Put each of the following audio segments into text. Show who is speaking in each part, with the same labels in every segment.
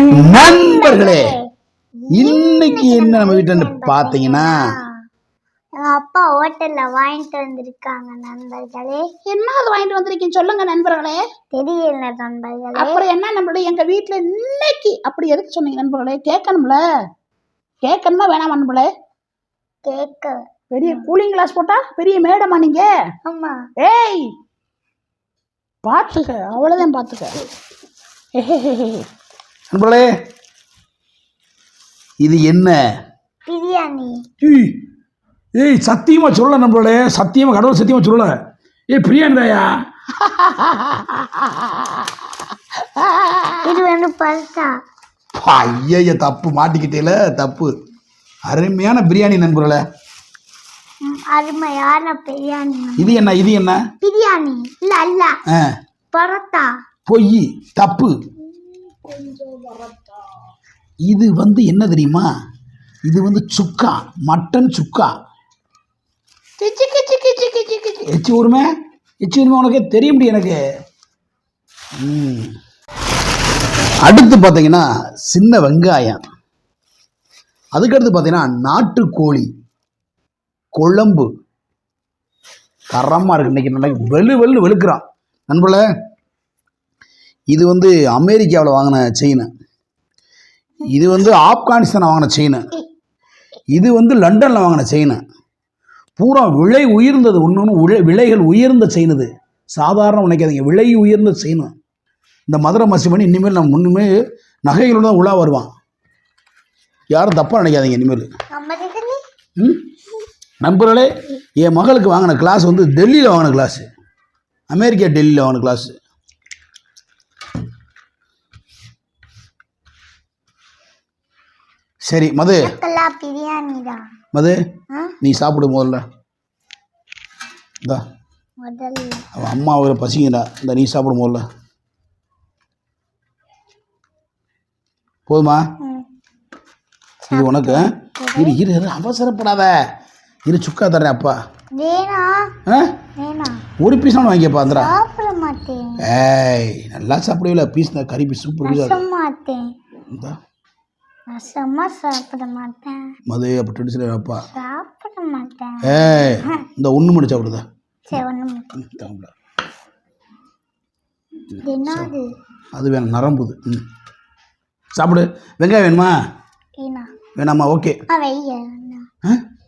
Speaker 1: நண்பர்களே இன்னைக்கு என்ன நம்ம வீட்டுல பாத்தீங்கன்னா
Speaker 2: எங்க அப்பா ஹோட்டல்ல வாங்கிட்டு வந்திருக்காங்க நண்பர்களே.
Speaker 3: என்ன அது வாங்கிட்டு வந்திருக்கீங்க சொல்லுங்க நண்பர்களே.
Speaker 2: தெரியல நண்பர்களே.
Speaker 3: அப்புறம் என்ன நண்பர்களே எங்க வீட்ல இன்னைக்கு அப்படி எதுக்கு சொன்னீங்க நண்பர்களே? கேட்கணும்ல. கேட்கணுமா வேணாம் நண்பர்களே?
Speaker 2: கேக்க
Speaker 3: பெரிய கூலிங் கிளாஸ் போட்டா பெரிய மேடமா நீங்க?
Speaker 2: ஆமா.
Speaker 3: ஏய் பாத்துக்க அவ்வளவுதான் பாத்துக்க.
Speaker 1: நண்பர்களே இது என்ன?
Speaker 2: பிரியாணி.
Speaker 4: ஏய் ஏய் சத்தியமா சொல்ல நம்மளோட சத்தியமா கடவுள் சத்தியமா சொல்ல ஏய் பிரியாணி தாயா?
Speaker 2: இது வந்து பல்சா.
Speaker 1: ஐய தப்பு மாட்டிக்கிட்டேல தப்பு. அருமையான பிரியாணி நண்பர்களே.
Speaker 2: அருமையான பிரியாணி.
Speaker 1: இது என்ன இது என்ன?
Speaker 2: பிரியாணி. இல்ல அல்ல. பரோட்டா.
Speaker 1: பொய் தப்பு. இது வந்து என்ன தெரியுமா? இது வந்து சுக்கா மட்டன் சுக்கா. எச்சி உரிமை எச்சி உரிமை உனக்கு தெரிய முடியும் எனக்கு. அடுத்து பார்த்தீங்கன்னா சின்ன வெங்காயம். அதுக்கடுத்து பார்த்தீங்கன்னா நாட்டுக்கோழி குழம்பு. தரமாக இருக்கு. இன்னைக்கு நல்லா வெளு வெளு வெளுக்கிறான். நண்பர்களே இது வந்து அமெரிக்காவில் வாங்கின செயின் இது வந்து ஆப்கானிஸ்தான் வாங்கின செயின் இது வந்து லண்டனில் வாங்கின செயின் பூரா விலை உயர்ந்தது. ஒன்று ஒன்று விலை விலைகள் உயர்ந்த செயின் இது. சாதாரண நினைக்காதீங்க. விலை உயர்ந்த செயின் இந்த மதுரை மசிமணி இனிமேல் நம்ம முன்னுமே நகைகளோட தான் உலா வருவான். யாரும் தப்பாக நினைக்காதீங்க இனிமேல். நண்பர்களே என் மகளுக்கு வாங்கின கிளாஸ் வந்து டெல்லியில் வாங்கின கிளாஸு அமெரிக்கா டெல்லியில் வாங்கின கிளாஸு சரி மது.
Speaker 2: எனக்கெல்லாம் பிரியாணி தான்
Speaker 1: மது? நீ சாப்பிடு முதல்ல. இந்தா. அவன் அம்மா அவரை பசிங்கடா இந்த நீ சாப்பிடு முதல்ல. போதுமா. இது உனக்கு? இரு இரு இரு. அவசரப்படாத. இரு சுக்கா தர்றேன் அப்பா. ஒரு பீஸ் வந்துடா
Speaker 2: சாப்பிட மாட்டேன்.
Speaker 1: ஏய் நல்லா சாப்பிடுவில. பீஸ் தான் கறி பீஸ் சூப்பர் பீஸா
Speaker 2: மாட்டேன் ரசமா சாப்பிட மாட்டேன்.
Speaker 1: மது அப்படி டென்ஷன் அப்பா
Speaker 2: சாப்பிட மாட்டேன்.
Speaker 1: ஏய் இந்த ஒன்று மட்டும் சாப்பிடுதா
Speaker 2: சரி. என்னது?
Speaker 1: அது வேணும் நரம்புது. ம். சாப்பிடு. வெங்காயம் வேணுமா?
Speaker 2: வேணா.
Speaker 1: வேணாமா? ஓகே.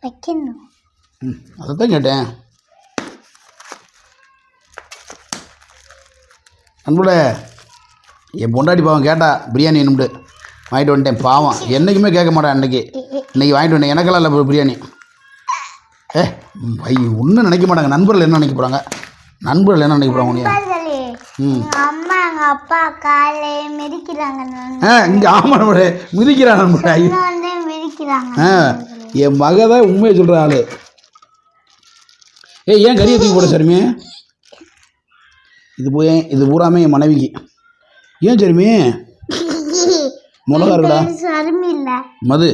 Speaker 2: வைக்கணும்.
Speaker 1: ம் அதை தான் கேட்டேன். அன்புல என் பொண்டாட்டி பாவம் கேட்டா பிரியாணி வேணும்ட்டு வாங்கிட்டு வந்துட்டேன் பாவம். என்றைக்குமே கேட்க மாட்டேன் அன்னைக்கு. இன்னைக்கு வாங்கிட்டு வந்தேன் எனக்கெல்லாம் இல்லை பிரியாணி. ஏ ஐ ஒன்றும் நினைக்க மாட்டாங்க. நண்பர்கள் என்ன நினைக்க போகிறாங்க நண்பர்கள் என்ன நினைக்க போகிறாங்க ம்.
Speaker 2: அம்மா எங்க அப்பா காலை மிதிக்கிறாங்க நான்
Speaker 1: ஆ இங்கே ஆமாம் நண்பரே மிதிக்கிறான் நண்பரே ஐயோ ஆ என் மக தான் உண்மையை சொல்கிற ஆள். ஏய் ஏன் கறியை தூக்கி போட சரிமே? இது போய் இது பூராமே என் மனைவிக்கு. ஏன் சரிமே? மிளகா இருக்குடா
Speaker 2: சருமி இல்ல
Speaker 1: மது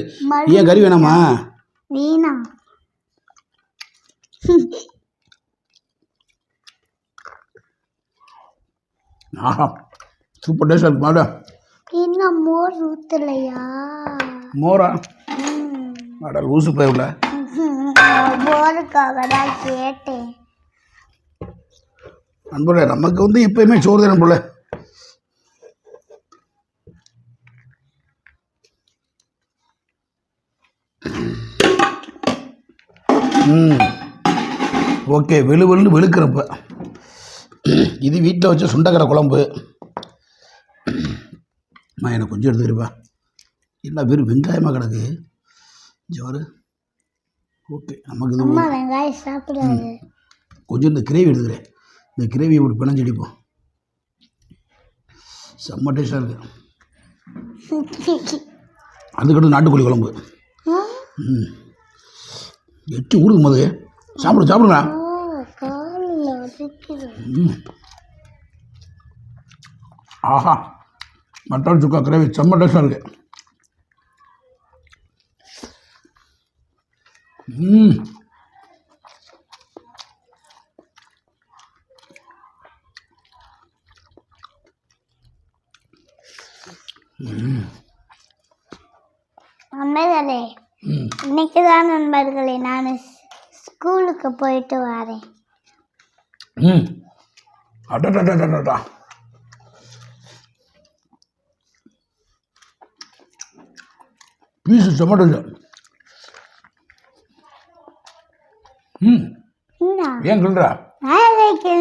Speaker 1: ஏன் கறி வேணாமா?
Speaker 2: வீணா.
Speaker 1: ஆஹா சூப்பர் டேஸ்ட் இருக்கு மாடா.
Speaker 2: என்ன மோர் ஊத்தலையா?
Speaker 1: மோரா. மாடா லூசு போயிடல
Speaker 2: மோருக்காக தான் கேட்டேன்.
Speaker 1: நண்பர்களே நமக்கு வந்து எப்பயுமே சோறு தானே போல. ம். ஓகே வெளு வெளுன்னு வெளுக்கிறப்ப. இது வீட்டில் வச்ச சுண்டக்கரை குழம்பு. நான் எனக்கு கொஞ்சம் எடுத்துக்கிறப்பா என்ன வெறும் வெங்காயமாக கிடக்கு. ஜோறு ஓகே நமக்கு இது
Speaker 2: வெங்காயம் சாப்பிடாது.
Speaker 1: கொஞ்சம் இந்த கிரேவி எடுத்துக்கிறேன். இந்த கிரேவியை இப்படி பிணைஞ்சு அடிப்போம் செம்ம டேஸ்டாக இருக்குது அதுக்கடுத்து நாட்டுக்கோழி குழம்பு. ம். எச்சு ஊருக்கு போது சாப்பிடு சாப்பிடுங்க ம். ஆஹா மட்டன் சுக்கா கிரேவி செம்ம டேஸ்டாக இருக்கு. ம்.
Speaker 2: நண்பர்களே
Speaker 1: ம்
Speaker 2: இன்னைக்கு தான் நண்பர்களே நான் ஸ்கூலுக்கு போயிட்டு வரேன்.
Speaker 1: ம். அடடடடடா பீஸு டொமேட்டோ ம்.
Speaker 2: என்ன
Speaker 1: ஏன்
Speaker 2: நாளைக்கு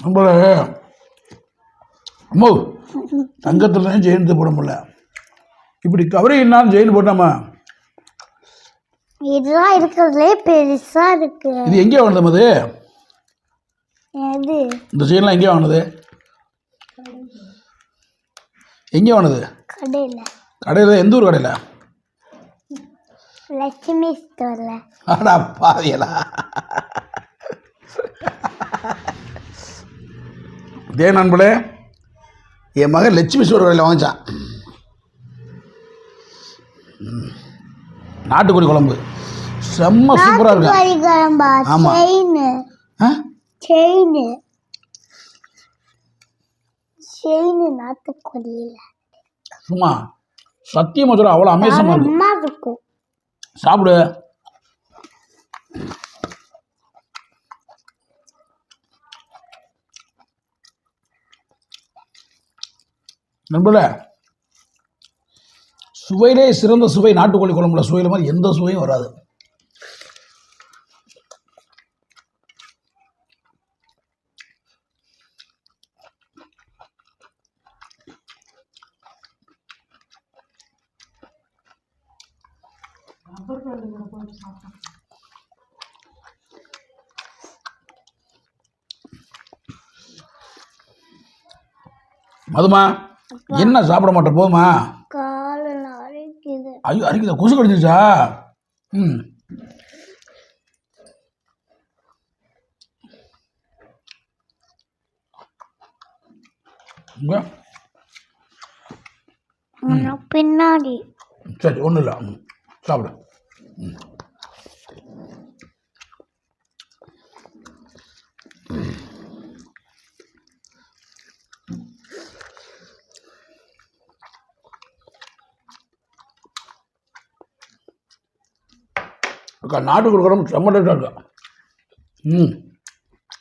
Speaker 1: நம்மள அம்மோ தங்கத்தில் தான் ஜெயின்ட்டு போட முடியல. இப்படி கவரை என்னாலும் ஜெயின் போட்டாமா?
Speaker 2: இதெல்லாம் இருக்கிறதுலே பெருசா இருக்கு.
Speaker 1: இது எங்கே வாங்கினது அது?
Speaker 2: எது?
Speaker 1: இந்த செயின்லாம் எங்கே வாங்கினது? எங்கே வாங்கினது?
Speaker 2: கடையில்.
Speaker 1: கடையில் எந்த ஊர் கடையில்?
Speaker 2: லட்சுமி ஸ்டோர்ல.
Speaker 1: அடா பாவியலா இதே நண்பளே என் மகன் லட்சுமி ஸ்டோர் கடையில் வாங்கிச்சான். நாட்டுக்கோழி குழம்பு. செம்ம சூப்பராக இருக்கும்.
Speaker 2: நாட்டுக்கோழி குழம்பா?
Speaker 1: ஆமா.
Speaker 2: செயின்
Speaker 1: ஆ?
Speaker 2: செயின் செயின் நாட்டுக்கோழியில்.
Speaker 1: சும்மா சத்தியமாக சொல்ல அவ்வளோ அமேசமாக இருக்கும். சாப்பிடு. நம்பல சுவையிலே சிறந்த சுவை நாட்டுக்கோழி குழம்புல சுவையில் மாதிரி எந்த சுவையும் வராது. மதுமா என்ன சாப்பிட மாட்டேன்
Speaker 2: அரைக்குது?
Speaker 1: ஐயோ அரிக்குதா? கொசு கடிச்சிருச்சா? ம்.
Speaker 2: பின்னாடி.
Speaker 1: சரி ஒன்றும் இல்லை. சாப்பிடு. ம். அக்கா நாட்டு கொடுக்குறோம் செம்ம டேஸ்டாக இருக்கா? ம்.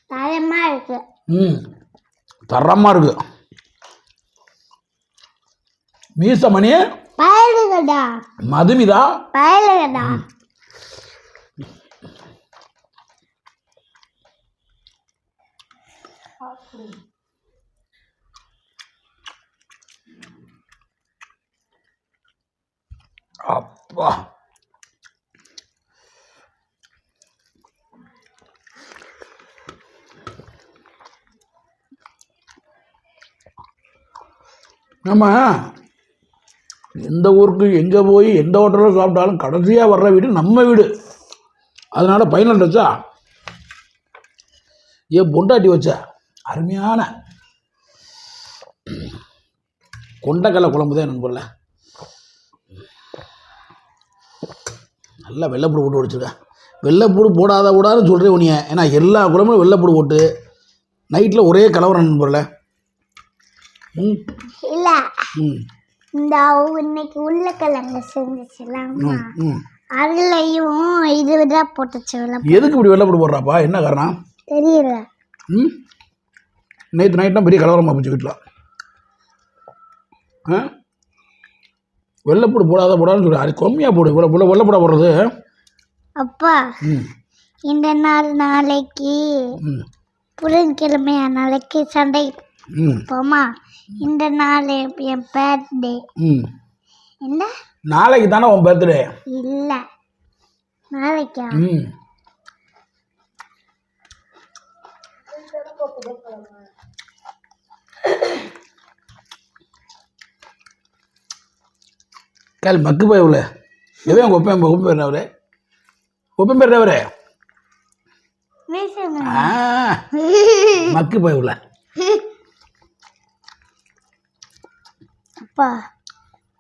Speaker 2: தரமா இருக்கு.
Speaker 1: ம். தரமாக இருக்கு. மீசமணி
Speaker 2: பயலுகடா.
Speaker 1: மதுமிதா?
Speaker 2: பயலுகடா.
Speaker 1: அப்பா. நம்ம எந்த ஊருக்கு எங்கே போய் எந்த ஹோட்டலில் சாப்பிட்டாலும் கடைசியாக வர்ற வீடு நம்ம வீடு. அதனால் பைனல் வச்சா ஏன் பொண்டாட்டி வச்ச? அருமையான. கொண்டக்கடலை குழம்பு தான் எனக்கு போடல நல்லா வெள்ளைப்பூடு போட்டு வச்சுருக்கேன் வெள்ளைப்பூடு போடாத விடாதுன்னு சொல்கிறேன் உனிய ஏன்னா எல்லா குழம்பும் வெள்ளைப்பூடு போட்டு நைட்டில் ஒரே கலவரம் நண்பரில்
Speaker 2: இல்ல. இந்த இன்னைக்கு உருளைக்கிழங்கு
Speaker 1: ம்
Speaker 2: அதுலயும் இதுதான் போட்டுச்சு உள்ள.
Speaker 1: எதுக்கு இப்படி வெள்ளைப்பூடு போடுறாப்பா? என்ன காரணம்?
Speaker 2: தெரியல.
Speaker 1: ம்? நேற்று நைட்னா பெரிய கலவரமாக போச்சு வீட்டில் ஆ? வெள்ளைப்பூடு போடாத போடாதுன்னு சொல்லி அது கம்மியாக போடு. இவ்வளோ இவ்வளோ வெள்ளைப்பூடா போடுறது.
Speaker 2: அப்பா
Speaker 1: ம்.
Speaker 2: இந்த நாள் நாளைக்கு புதன்கிழமை நாளைக்கு சண்டை.
Speaker 1: ம்.
Speaker 2: போமா இந்த நாள் என் பர்த்டே
Speaker 1: ம்.
Speaker 2: என்ன?
Speaker 1: நாளைக்கு தானே உன் பர்த்டே
Speaker 2: இல்ல. நாளைக்கா?
Speaker 1: ம். கேள் மக்கு போய் இவ்வளோ எவன் உங்கள் ஒப்பன் ஒப்பன் பேர் அவரு? ஒப்பன் பேர் அவரு? மக்கு போய் இவ்வளோ
Speaker 2: அப்பா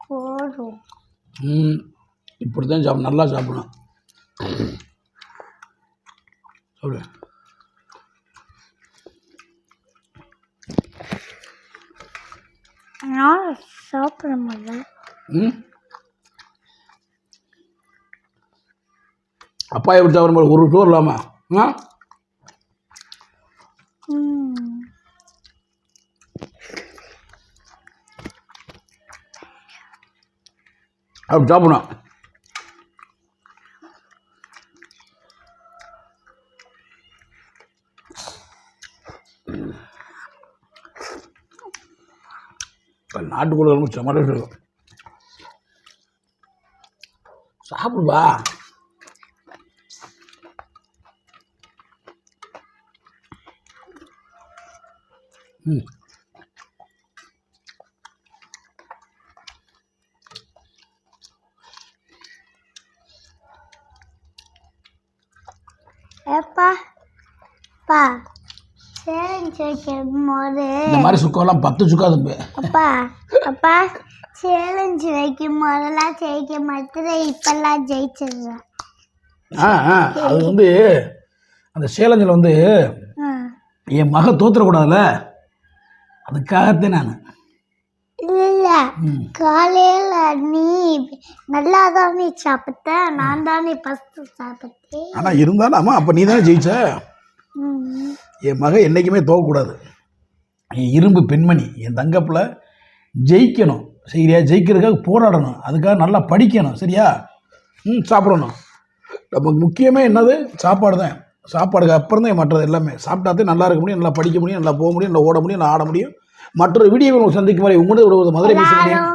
Speaker 2: போதும்.
Speaker 1: ம் இப்படி தான் சாப்பிடும் நல்லா சாப்பிடணும். சாப்பிடு.
Speaker 2: நான் சாப்பிட
Speaker 1: ம். அப்பா எப்படி சாப்பிட்ற மாதிரி ஒரு டூர் இல்லாமல் ஆ? அப்படி சாப்பிடணும். நாட்டுக்குள்ள நாட்டுக்கோழி குழம்பு இருக்கும். சாப்பிடுவா ம்.
Speaker 2: ஏப்பா? அப்பா சேலஞ்ச் வைக்கும் போது.
Speaker 1: இந்த மாதிரி சுக்கம்லாம் பத்து சுக்கா தம்பி
Speaker 2: அப்பா அப்பா சேலஞ்ச் வைக்கும் போதெல்லாம் ஜெயிக்க மாட்டேன் இப்பெல்லாம் ஜெயிச்சிடுறேன்
Speaker 1: ஆ ஆ அது வந்து அந்த சேலஞ்சில் வந்து என் மக தோத்துறக்கூடாதுல்ல? அதுக்காகத்தான் நான்.
Speaker 2: இல்ல. காலையில நீ நல்லா தானே சாப்பிட்ட நான் தானே ஃபர்ஸ்ட் சாப்பிட்டேன்
Speaker 1: ஆனால் இருந்தாலும் அம்மா அப்போ நீ தானே ஜெயிச்ச. என் மக என்றைக்குமே தோக்கக்கூடாது. என் இரும்பு பெண்மணி என் தங்கப்பில் ஜெயிக்கணும். சரியா? ஜெயிக்கிறதுக்காக போராடணும். அதுக்காக நல்லா படிக்கணும். சரியா? ம் சாப்பிடணும். நமக்கு முக்கியமே என்னது? சாப்பாடு தான். சாப்பாடுக்கு அப்புறம் தான் மற்றது எல்லாமே. சாப்பிட்டாதே நல்லா இருக்க முடியும் நல்லா படிக்க முடியும் நல்லா போக முடியும் நல்லா ஓட முடியும் நல்லா ஆட முடியும். மற்றொரு வீடியோ உங்களுக்கு சந்திக்கும் வரை உங்களோட ஒரு மதுரை பேசுகிறேன்.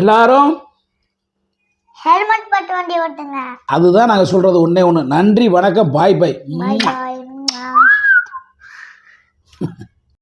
Speaker 2: எல்லாரும் ஹெல்மெட் போட்டு வண்டி ஓட்டுங்க.
Speaker 1: அதுதான் நாங்கள் சொல்கிறது ஒன்றே ஒன்று நன்றி வணக்கம்
Speaker 2: பாய் பாய்.